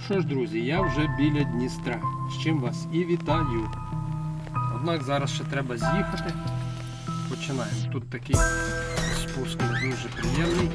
Ну що ж, друзі, я вже біля Дністра. З чим вас і вітаю. Однак зараз ще треба з'їхати. Починаємо. Тут такий спуск дуже приємний.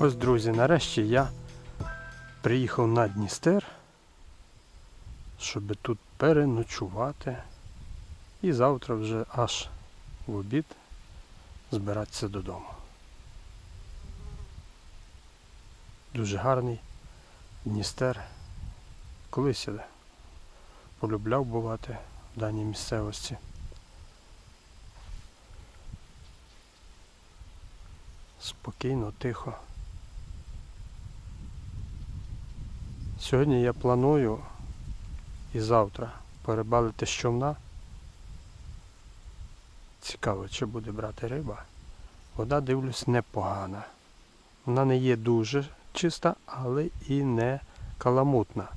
Ось, друзі, нарешті я приїхав на Дністер, щоб тут переночувати. І завтра вже аж в обід збиратися додому. Дуже гарний Дністер. Колись я полюбляв бувати в даній місцевості. Спокійно, тихо. Сьогодні я планую і завтра перебалити з човна. Цікаво, чи буде брати риба. Вода, дивлюсь, непогана. Вона не є дуже чиста, але і не каламутна.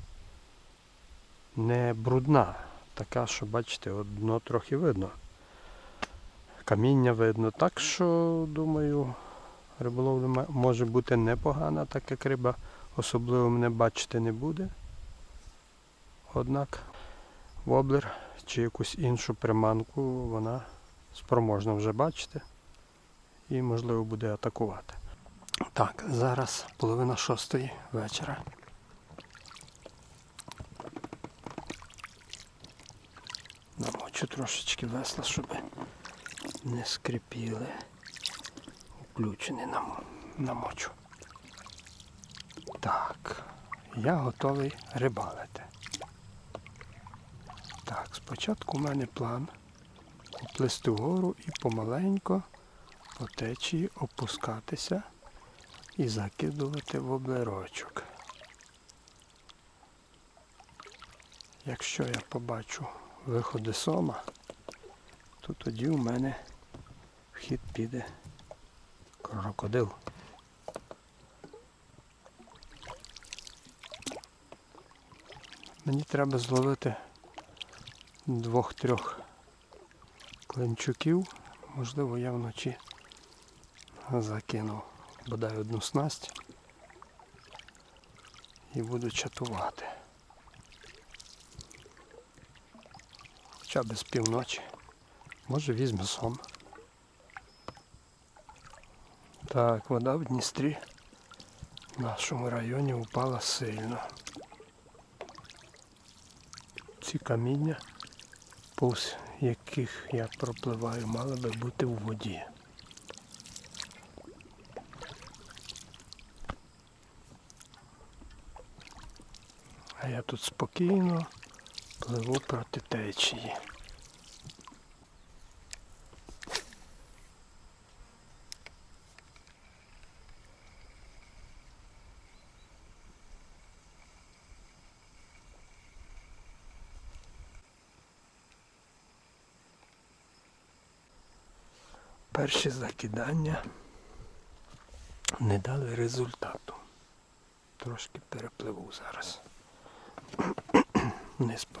Не брудна. Така, що, бачите, одно трохи видно. Каміння видно. Так що, думаю, риболовля може бути непогана, так як риба особливо мене бачити не буде. Однак воблер чи якусь іншу приманку вона спроможна вже бачити і можливо буде атакувати. Так, зараз половина шостої вечора. Намочу трошечки весла, щоб не скрипіли. Включений нам, намочу. Так, я готовий рибалити. Так, спочатку в мене план оплисти вгору і помаленько по течії опускатися і закидувати в облерочок. Якщо я побачу виходи сома, то тоді у мене в хід піде крокодил. Мені треба зловити двох-трьох клинчуків. Можливо, я вночі закину бодай одну снасть і буду чатувати. Хоча б з півночі. Може візьме сон. Так, вода в Дністрі в нашому районі упала сильно. Ці каміння, повз яких я пропливаю, мали би бути у воді. А я тут спокійно пливу проти течії. Перші закидання не дали результату. Трошки перепливу зараз. Не по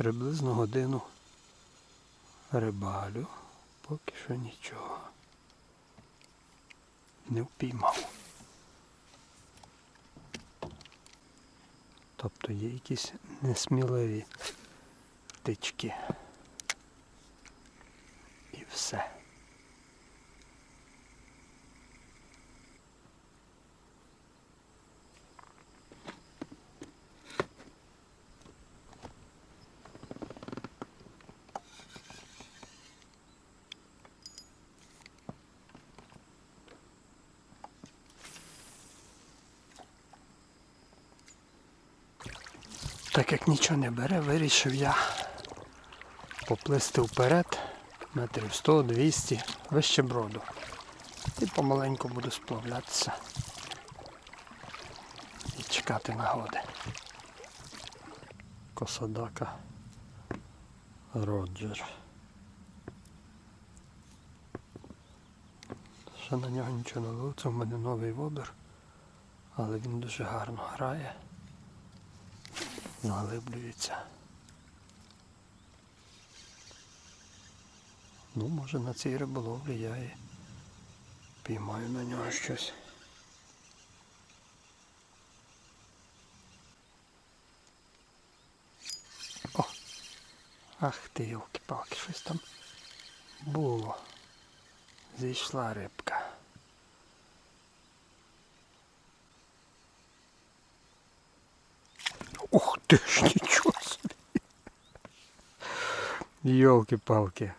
Приблизно годину рибалю. Поки що нічого. Не впіймав. Тобто є якісь несміливі тички. І все. Так як нічого не бере, вирішив я поплисти вперед метрів 100-200 вище броду. І помаленьку буду сплавлятися і чекати нагоди. Косадака Роджер. Ще на нього нічого не ловив, це в мене новий вобер, але він дуже гарно грає заглиблюється. Ну, може на цій риболовлі я і піймаю на нього щось. О! Ах ти, йолки-палки, щось там було. Зійшла рибка. Ти ж, нічого собі. Йолки-палки.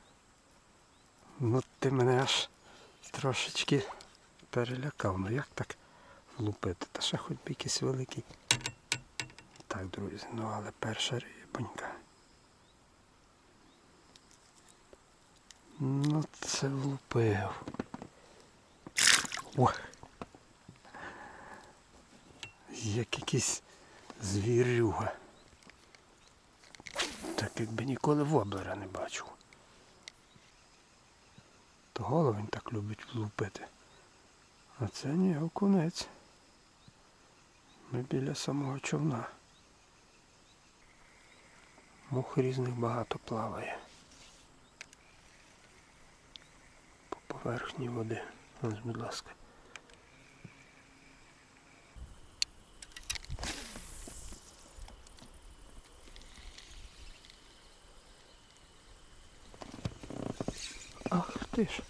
Ну ти мене аж трошечки перелякав. Ну як так влупити? Та ще хоч би якийсь великий. Так, друзі, ну але перша рибонька. Ну це влупив. Ох. Як якийсь звірюга. Так якби ніколи воблера не бачив. То голову він так любить влупити. А це ні, окунець. Ми біля самого човна. Мух різних багато плаває. По поверхні води. Ось, будь ласка. Ах ти ж.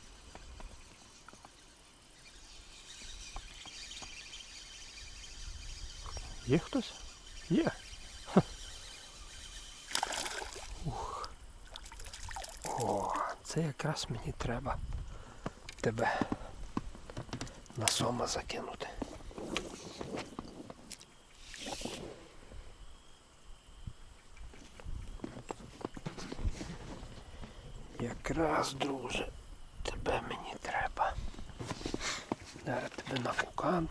Є хтось? Є. Ух. О, це якраз мені треба тебе на сома закинути. Якраз, друже, тебе мені треба. Зараз тебе на фукан.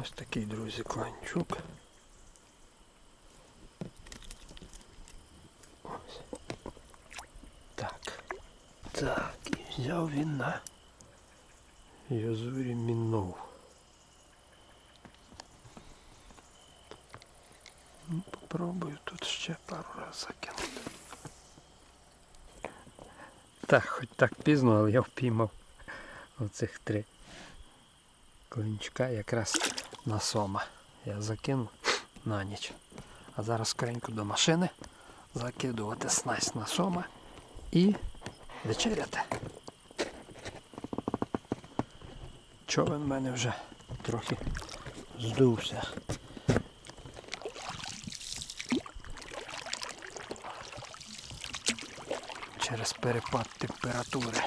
Ось такий, друзі, кланчук. Ось. Так. Так, і взяв він на Йозурі мінув. Ну, попробую тут ще пару раз закинути. Так, хоч так пізно, але я впіймав оцих три клинчка якраз на сома. Я закинув на ніч. А зараз скоренько до машини закидувати снасть на сома і вечеряти. Човен в мене вже трохи здувся. Через перепад температури.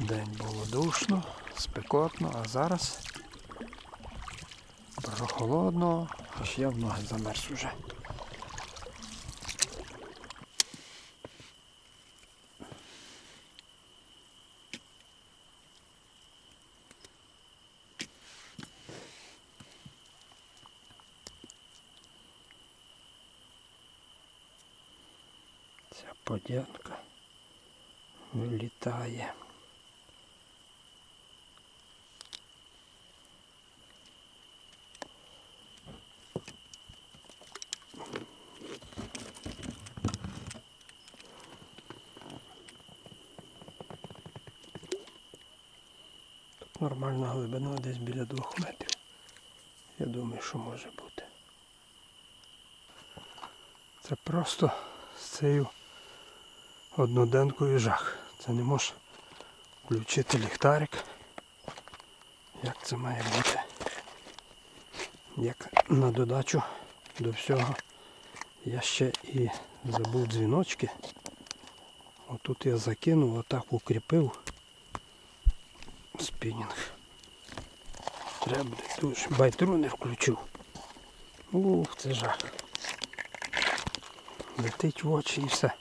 День було душно, спекотно, а зараз прохолодно, аж я в ноги замерз уже. Ця подянка вилітає. Тут нормальна глибина десь біля двох метрів. Я думаю, що може бути. Це просто з цією одноденкою жах. Це не можеш включити ліхтарик. Як це має бути? Як на додачу до всього я ще і забув дзвіночки. Отут я закинув, отак укріпив спінінг. Треба буде дуже. Байтру не включив. Ух, це жах. Летить в очі і все.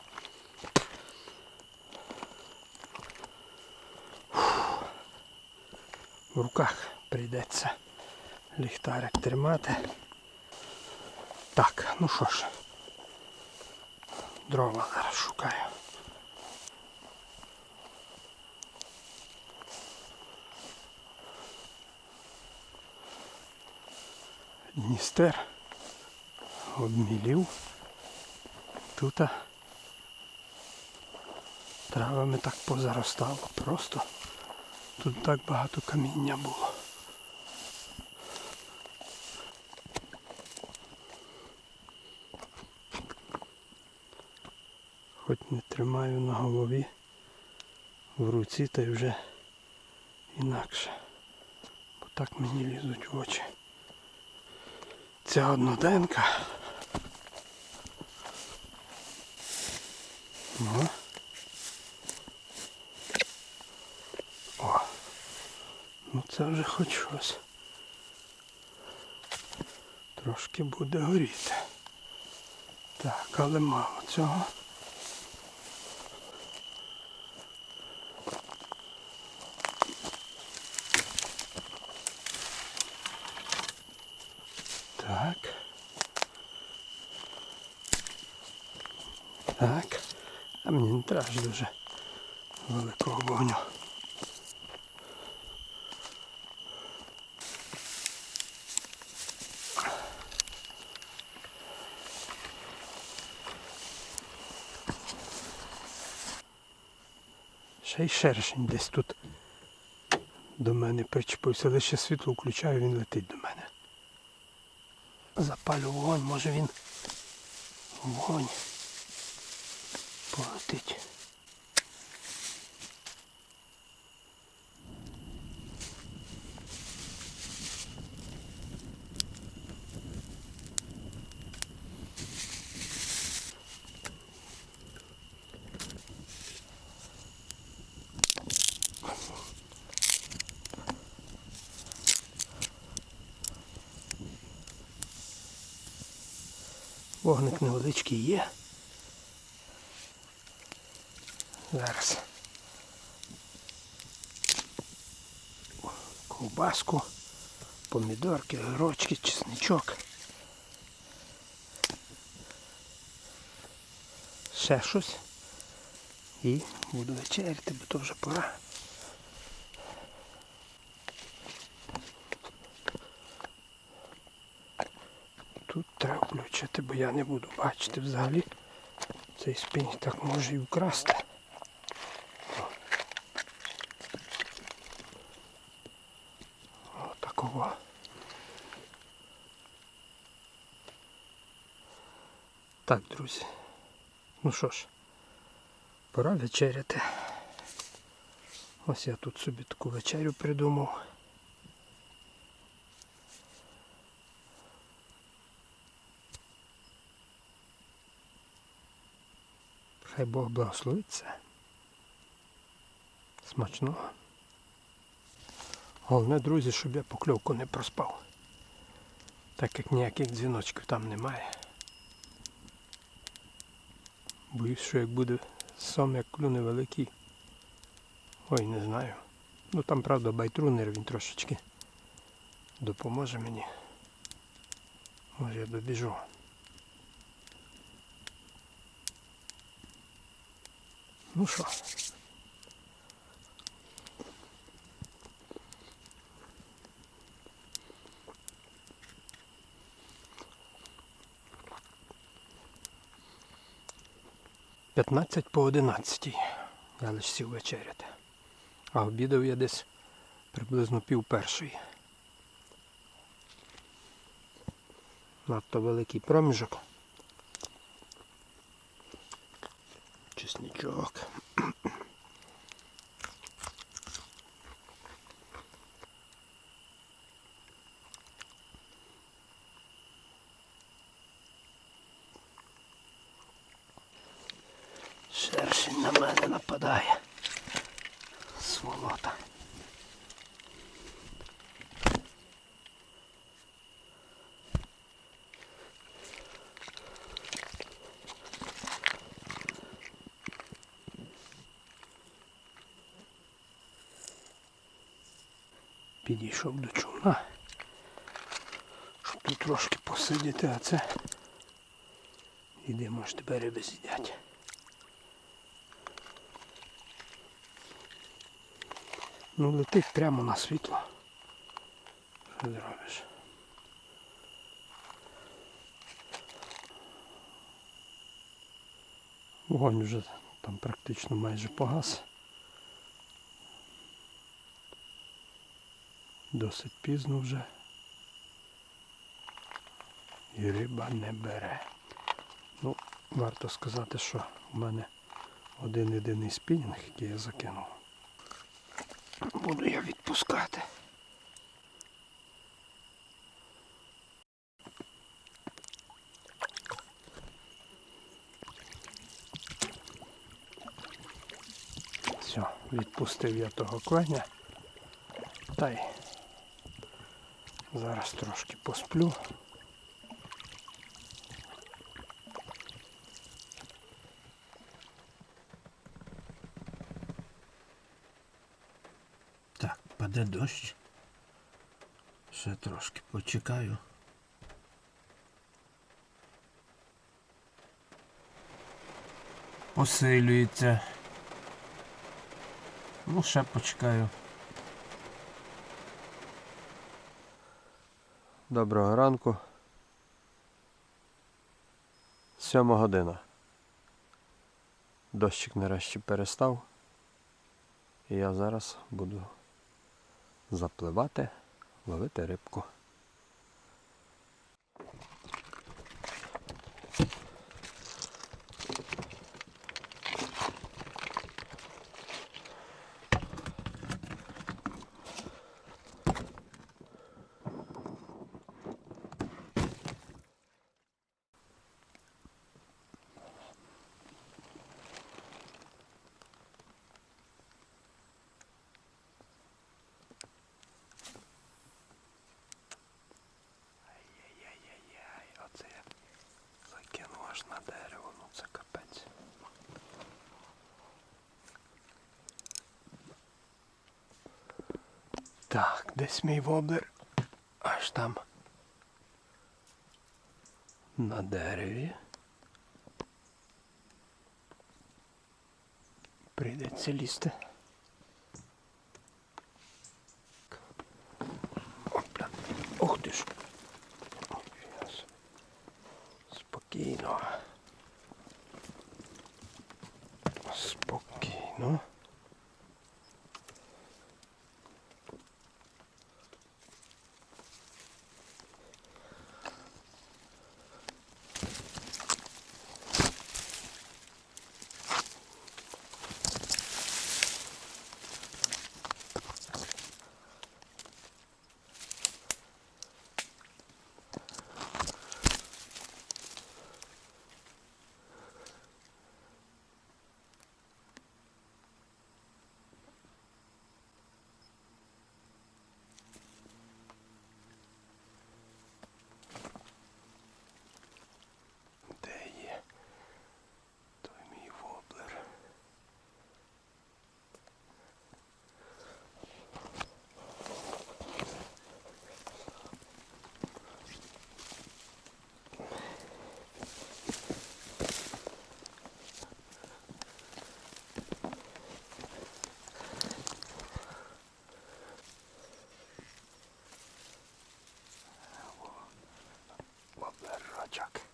В руках прийдеться ліхтарик тримати. Так, ну що ж. Дрова зараз шукаю. Дністер обмілів. Тут травами так позаростало. Просто тут так багато каміння було. Хоч не тримаю на голові в руці, та й вже інакше. Бо так мені лізуть в очі. Ця одноденка. Ну. О. Ну це вже хоч щось. Трошки буде горіти. Так, але мало цього. Так. Так. А мені не треба ж дуже великого вогню. Ще й шершень десь тут до мене причепився, лише світло включаю, він летить до мене. Запалю вогонь, може він вогонь полетить. Вогник невеличкий є. Зараз. Ковбаску, помідорки, огірочки, чесничок. Ще щось. І буду вечеряти, бо то вже пора. Тут включити, бо я не буду бачити взагалі. Цей спінь так може і вкрасти. О, такого. Так, друзі. Ну що ж, пора вечеряти. Ось я тут собі таку вечерю придумав. Хай Бог благословить це. Смачного. Головне, друзі, щоб я покльовку не проспав. Так як ніяких дзвіночків там немає. Боюсь, що як буде сом, як клюне великий. Ой, не знаю. Ну там, правда, байтрунер він трошечки допоможе мені. Може я добіжу. Ну що? П'ятнадцять по одинадцятій. Я лише сів вечеряти. А обідав я десь приблизно пів першої. Надто великий проміжок. Чесничок. Шершень на мене нападає. Сволота. Підійшов до човна, щоб тут трошки посидіти, а це йдемо ж тебе риби з'їдять. Ну летить прямо на світло. Що зробиш? Вогонь вже там практично майже погас. Досить пізно вже. І риба не бере. Ну, варто сказати, що в мене один єдиний спінінг, який я закинув. Буду я відпускати. Все, відпустив я того кленя. Та й зараз трошки посплю. Так, паде дощ. Ще трошки почекаю. Посилюється. Ну, ще почекаю. Доброго ранку. Сьома година. Дощик нарешті перестав. І я зараз буду запливати, ловити рибку. Ай-яй-яй-яй, оце я закинув аж на дерево, ну це капець. Так, десь мій воблер аж там на дереві. Прийдеться лізти. Chuck.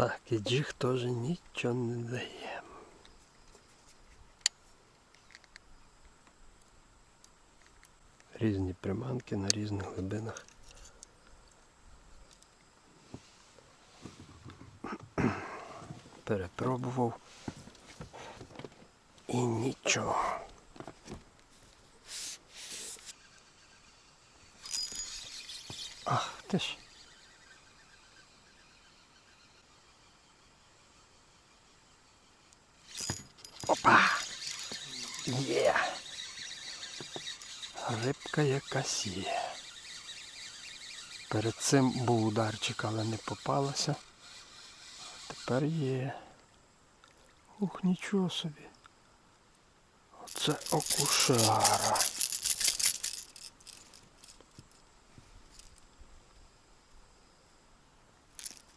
Так, і джиг теж нічого не дає. Різні приманки на різних глибинах. Перепробував і нічого. Ах, ти ж. Опа! Є! Рибка якась. Перед цим був ударчик, але не попалася. Тепер є. Ух, нічого собі. Оце окушара.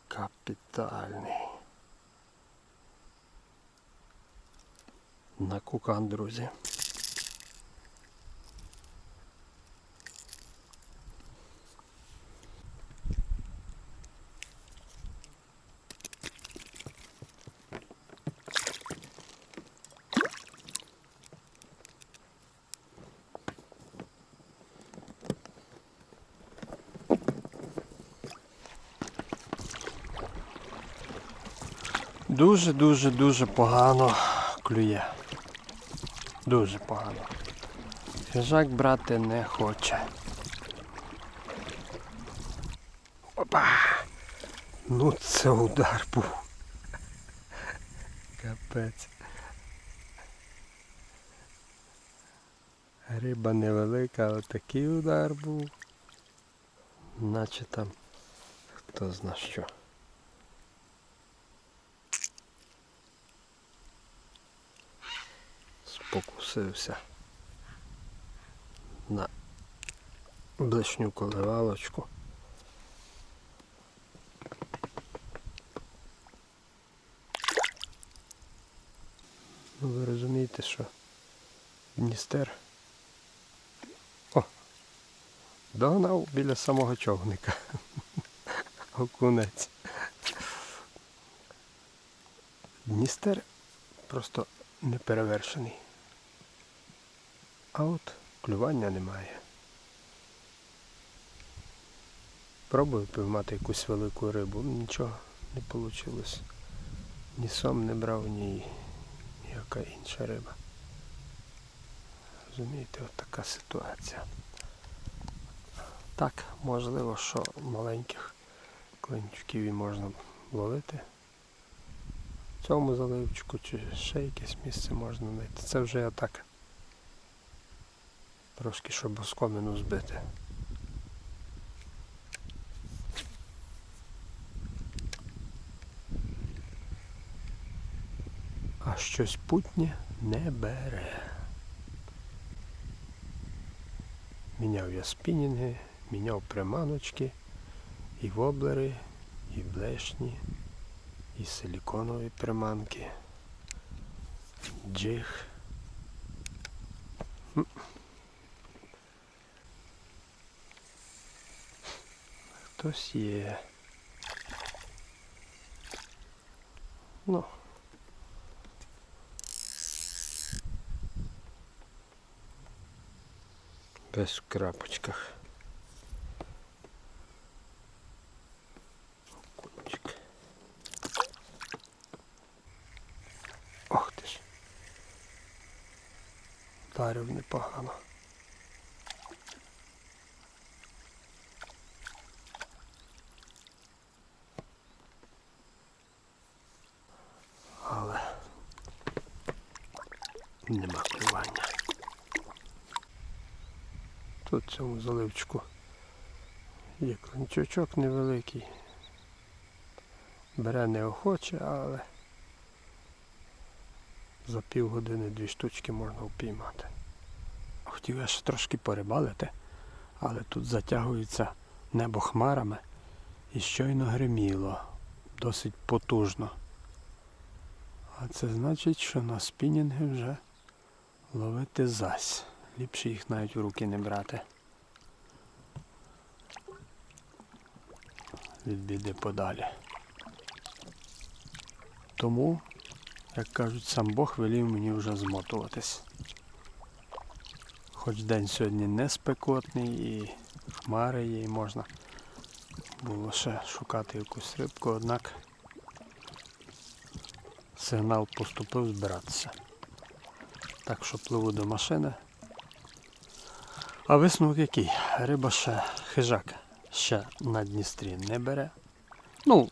Капітальний. На кукан, друзі. Дуже-дуже дуже погано клює. Дуже погано. Хижак брати не хоче. Опа! Ну це удар був. Капець. Риба невелика, але такий удар був. Наче там хто зна що. Спокусився на блишню коливалочку. Ну, ви розумієте, що Дністер О! Догнав біля самого човника. Окунець. Дністер просто неперевершений. А от клювання немає. Пробую піймати якусь велику рибу, нічого не вийшло. Ні сом не брав, ні ніяка інша риба. Розумієте, от така ситуація. Так, можливо, що маленьких клинчуків і можна ловити. В цьому заливчику чи ще якесь місце можна знайти. Це вже я так. Трошки щоб оскомину збити. А щось путнє не бере. Міняв я спінінги, міняв приманочки, і воблери, і блешні, і силіконові приманки. Джиг. Хтось є. Ну. Без в крапочках. Окунчик. Ох ти ж. Вдарив непогано. Нема клювання. Тут в цьому заливчику є клинчачок невеликий. Бере неохоче, але за півгодини дві штучки можна впіймати. Хотів я ще трошки порибалити, але тут затягується небо хмарами і щойно гриміло, досить потужно. А це значить, що на спінінги вже ловити зась. Ліпше їх навіть в руки не брати. Від біди подалі. Тому, як кажуть, сам Бог велів мені вже змотуватись. Хоч день сьогодні не спекотний і хмари є, і можна було ще шукати якусь рибку, однак сигнал поступив збиратися. Так що пливу до машини. А висновок який? Риба ще хижак ще на Дністрі не бере. Ну,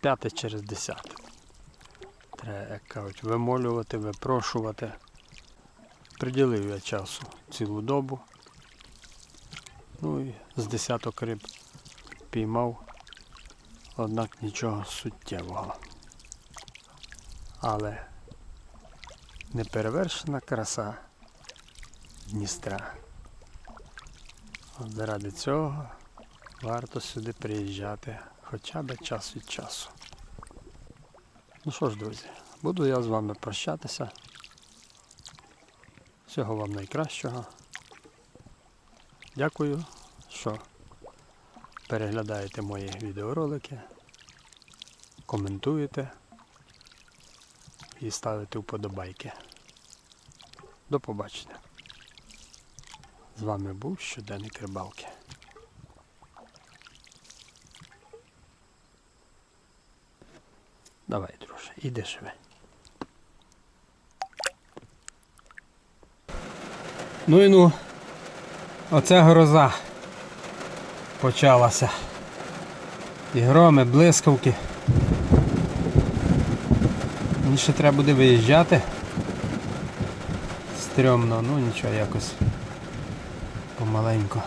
п'яте через десяте. Треба, як кажуть, вимолювати, випрошувати. Приділив я часу цілу добу. Ну і з десяток риб піймав, однак нічого суттєвого. Але неперевершена краса Дністра. От заради цього варто сюди приїжджати хоча б час від часу. Ну що ж, друзі, буду я з вами прощатися. Всього вам найкращого. Дякую, що переглядаєте мої відеоролики, коментуєте і ставите вподобайки. До побачення. З вами був щоденник рибалки. Давай, друже, іди живе. Ну і ну, оце гроза почалася. І громи, блискавки. Мені ще треба буде виїжджати. Стрьомно, ну нічого якось помаленьку.